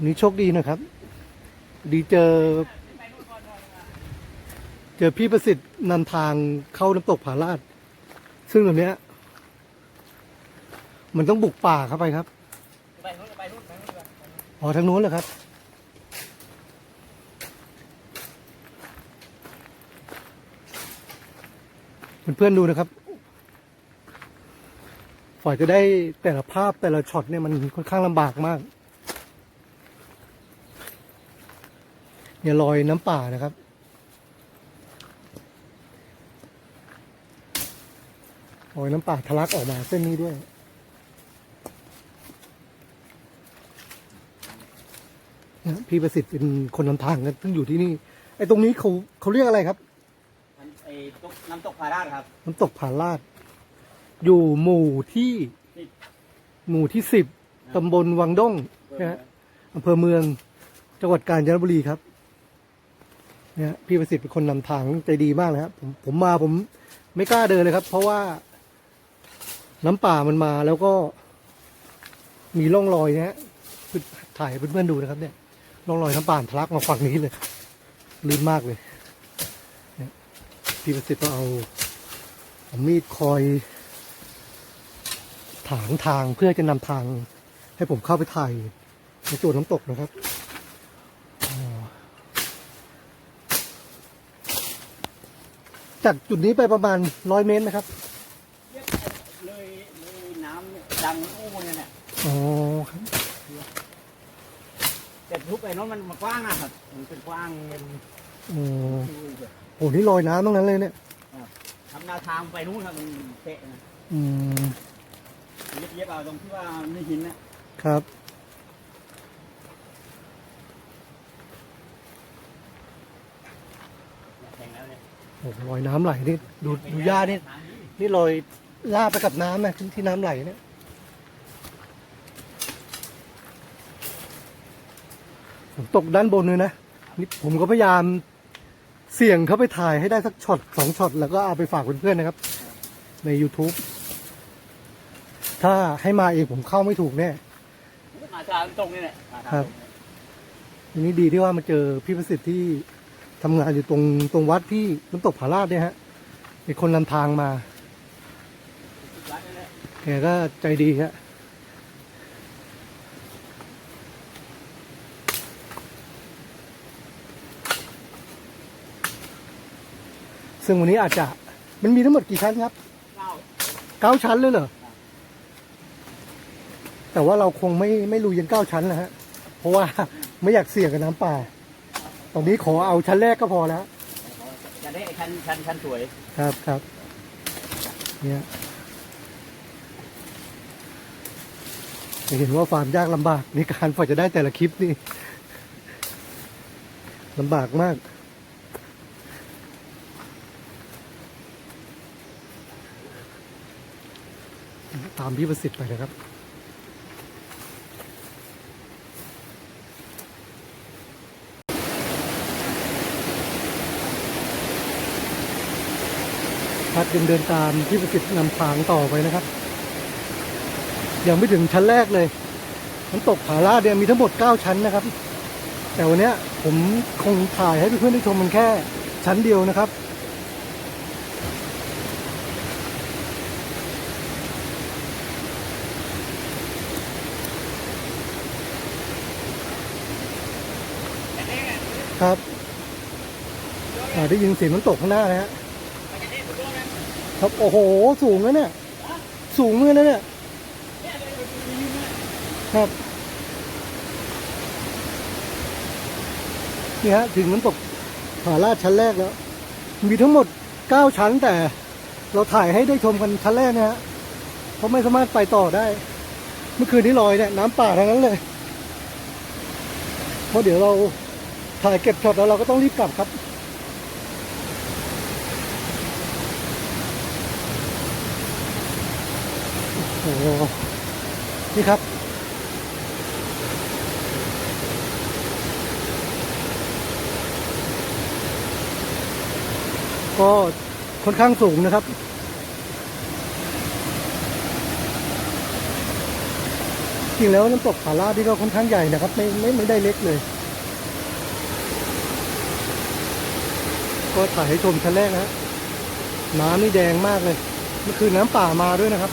วันนี้โชคดีนะครับ ดีเจอ เจอพี่ประสิทธิ์นำทางเข้าน้ำตกผาลาด ซึ่งตรงเนี้ย มันต้องบุกป่าเข้าไปครับไปนู้นไปนู้นไปนู้นอ๋อทางนู้นเหรอครับเพื่อนๆดูนะครับฝ่ายจะได้แต่ละภาพแต่ละช็อตเนี่ยมันค่อนข้างลำบากมาก เนี่ยรอยน้ำป่านะครับรอยน้ำป่าทะลักออกมาเส้นนี้ด้วยนะพี่ประสิทธิ์เป็นคนนำทางกันซึ่งอยู่ที่นี่ ไอ้ตรงนี้เขาเขาเรียกอะไรครับมันไอ้ตกน้ำตกพาราดครับ น้ำตกผาลาด อยู่หมู่ที่สิบหมู่ที่สิบตำบลวังด้งนะฮะอำเภอเมืองจังหวัดกาญจนบุรีครับ เนี่ยพี่ประสิทธิ์เป็นคนนำทางใจดีมากเลยครับผมผมมาผมไม่กล้าเดินเลยครับ เพราะว่าน้ำป่ามันมาแล้วก็ มีร่องรอยนะฮะถ่ายเพื่อนๆดูนะครับ เนี่ยร่องรอยน้ำป่าทะลักมาฝั่งนี้เลยลื่นมากเลยพี่ประสิทธิ์ก็เอาเอามีดคอยถางทางเพื่อจะนำทางให้ผมเข้าไปถ่ายในจุดน้ำตกนะครับอ๋อ จากจุดนี้ไปประมาณร้อยเมตรนะครับเลยเลยน้ำดังอู้เนี่ยเนี่ยอ๋อครับแต่ทุกไอ้นั้นมันมันกว้างอะครับ มันเป็นกว้างเป็นอ๋อโอ้นี่ลอยน้ำตรงนั้นเลยเนี่ยทำแนวทางไปนู้นครับมันเตะนะอืมเย็บเย็บเอาตรงที่ว่าไม่หินนะครับ แข่งแล้วเนี่ย โอ้ลอยน้ำไหลนี่ดูดูหญ้านี่นี่ลอยลาบไปกับน้ำนะที่ที่น้ำไหลเนี่ยผมตกด้านบนเลยนะนี่ผมก็พยายามเสี่ยงเข้าไปถ่ายให้ได้สักช็อตสองช็อตแล้วก็เอาไปฝากเพื่อนๆนะครับ ใน YouTube ถ้าให้มาเองผมเข้าไม่ถูกแน่มาทางตรงนี่แหละมาทางครับตรงเนี่ยทีนี้ดีที่ว่ามาเจอพี่ประสิทธิ์ที่ ทำงานอยู่ตรงตรงวัดที่น้ำตกผาลาดเนี่ยฮะเป็นคนนำทางมาวัดนั่นแหละแกก็ใจดีฮะซึ่งวันนี้อาจจะมันมีทั้งหมดกี่ชั้นครับเก้าเก้าชั้นเลยเหรอ แต่ว่าเราคงไม่ไม่ลุยยันเก้าชั้นนะฮะ เพราะว่าไม่อยากเสี่ยงกับน้ำป่า ตอนนี้ขอเอาชั้นแรกก็พอแล้ว จะได้ไอ้ชั้นชั้นชั้นสวยครับครับเนี่ยจะเห็นว่าความยากลำบากในการกว่าจะได้แต่ละคลิปนี่ลำบากมาก ตามพี่ประสิทธิ์ไป นะครับพัดยังเดินตามพี่ประสิทธิ์นำทางต่อไปนะครับ ยังไม่ถึงชั้นแรกเลยน้ำตกผาลาดเนี่ยมีทั้งหมด 9 ชั้นนะครับ แต่วันนี้ผมคงถ่ายให้เพื่อนๆได้ชมมันแค่ชั้นเดียวนะครับครับได้ยินเสียงน้ำตกข้างหน้านะฮะ ครับโอ้โห สูงนะเนี่ย สูงเลยนะเนี่ย ครับ นี่ฮะ ถึงน้ำตกผาลาดชั้นแรกแล้ว มีทั้งหมดเก้าชั้นแต่เราถ่ายให้ได้ชมกันชั้นแรกนะฮะ เพราะไม่สามารถไปต่อได้ เมื่อคืนนี้ลอยเนี่ยน้ำป่าทั้งนั้นเลย เพราะเดี๋ยวเราถ่ายเก็บช็อตแล้วเราก็ต้องรีบกลับครับ โหนี่ครับ ก็ค่อนข้างสูงนะครับจริงแล้วน้ำตกผาลาดนี่ก็ค่อนข้างใหญ่นะครับ ไม่ไม่ไม่ได้เล็กเลย ก็ถ่ายให้ชมชั้นแรกนะน้ำนี่แดงมากเลยมันคือน้ำป่ามาด้วยนะครับ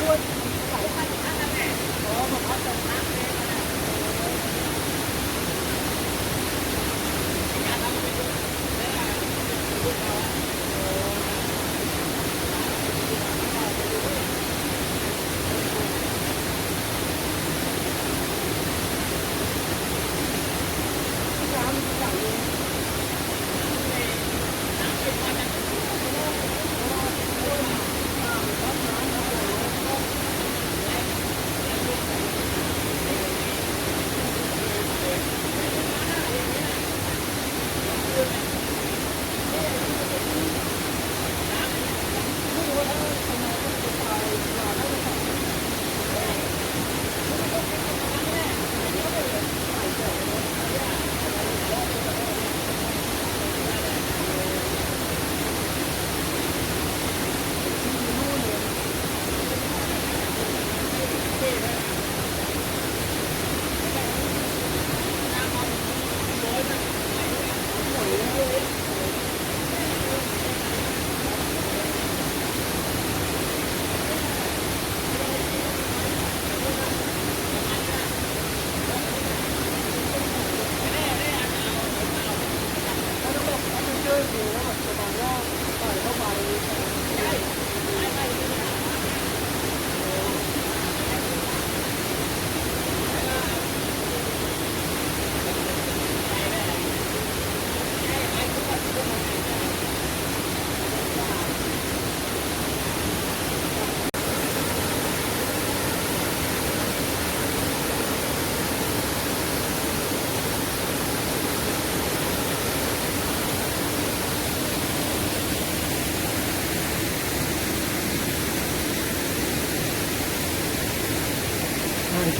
ช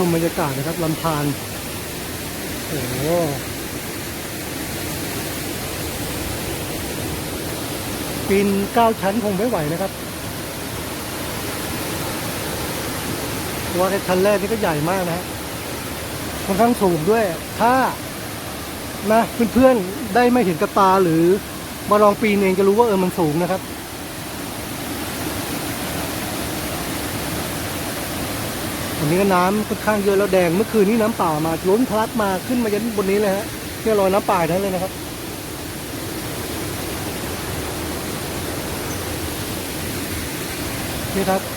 มบรรยากาศนะครับลำธารโอ้โหปีนเก้าชั้นคงไม่ไหวนะครับเพราะว่าแค่ชั้นแรกนี่ก็ใหญ่มากนะฮะค่อนข้างสูงด้วย ถ้านะเพื่อนๆได้ไม่เห็นกับตาหรือมาลองปีนเองจะรู้ว่าเออมันสูงนะครับ วันนี้ก็น้ำค่อนข้างเยอะแล้วแดง เมื่อคืนนี้น้ำป่ามาล้นทะลักมาขึ้นมายันบนนี้เลยฮะเนี่ยรอยน้ำป่าทั้งเลยนะครับนี่ครับ